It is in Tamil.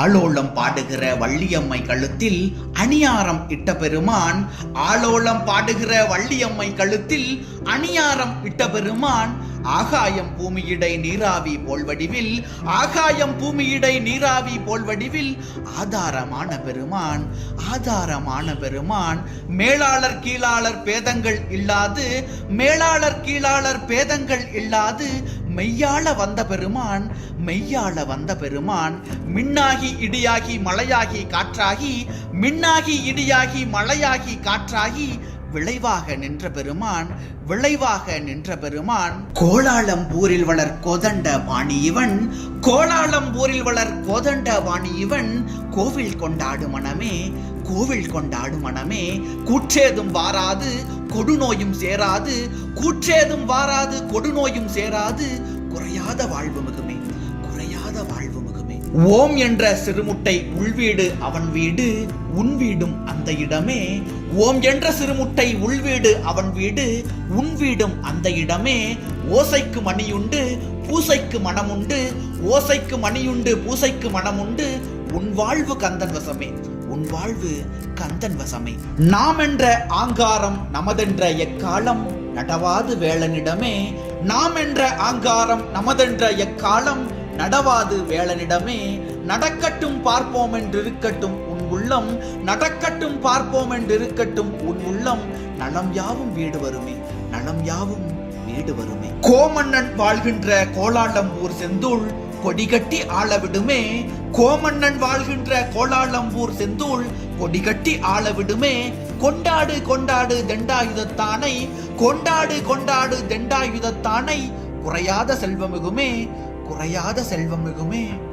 ஆளோளம் பாடுகிற வள்ளியம்மை கழுத்தில் அணியாரம் இட்ட பெருமான். ஆளோளம் பாடுகிற வள்ளியம்மை கழுத்தில் அணியாரம் இட்ட பெருமான். ஆகாயம் பூமியிடை நீராவி போல் வடிவில் ஆகாயம் பூமியிடை நீராவி போல் வடிவில் ஆதாரமான பெருமான் ஆதாரமான பெருமான். மேலாளர் கீழாளர் பேதங்கள் இல்லாது மேலாளர் கீழாளர் பேதங்கள் இல்லாது மெய்யாள வந்த பெருமான் மெய்யாள வந்த பெருமான் மின்னாகி இடியாகி மழையாகி காற்றாகி மின்னாகி இடியாகி மழையாகி காற்றாகி விளைவாக நின்ற பெருமான் விளைவாக நின்ற பெருமான். கோலாளம்பூரில் வளர் கோதண்ட வாணி இவன் கோலாளம்பூரில் வளர் கோதண்ட வாணி இவன் கோவில் கொண்டாடு மனமே கோவில் கொண்டாடு மனமே. கூற்றேதும் வாராது கொடுநோயும் சேராது கூற்றேதும் வாராது கொடுநோயும் சேராது குறையாத வாழ்வு மிகுமே குறையாத வாழ்வு மிகுமே. ஓம் என்ற சிறுமுட்டை உள்வீடு அவன் வீடு உன் வீடும் அந்த இடமே. ஓம் என்ற சிறுமுட்டை உள்வீடு அவன் வீடு உன் வீடும் அந்த இடமே. ஓசைக்கு மணியுண்டு பூசைக்கு மனமுண்டு ஓசைக்கு மணியுண்டு பூசைக்கு மனமுண்டு உன் வாழ்வு கந்தன் வசமே உன் வாழ்வு கந்தன் வசமே. நாம் என்ற ஆங்காரம் நமதென்ற எக்காலம் நடவாது வேளனிடமே. நாம் என்ற ஆங்காரம் நமதென்ற எக்காலம் நடவாது வேளனிடமே நடக்கட்டும் பார்ப்போம் என்றிருக்கட்டும் உன் உள்ளம். நடக்கட்டும் பார்ப்போம் என்றிருக்கட்டும் உன் உள்ளம். நலம் யாவும் வீடு வருமே. நலம் யாவும் வீடு வருமே. கோமன்னன் வாழ்கின்ற ஊர் செந்தூள் கொடிகட்டி ஆளவிடுமே. கோமன்னன் வாழ்கின்ற கோலாலம்பூர் செந்தூள் கொடிகட்டி ஆளவிடுமே. கொண்டாடு கொண்டாடு தண்டாயுதத்தானை. கொண்டாடு கொண்டாடு தண்டாயுதத்தானை. குறையாத செல்வமிகுமே குறையாத செல்வமிகுமே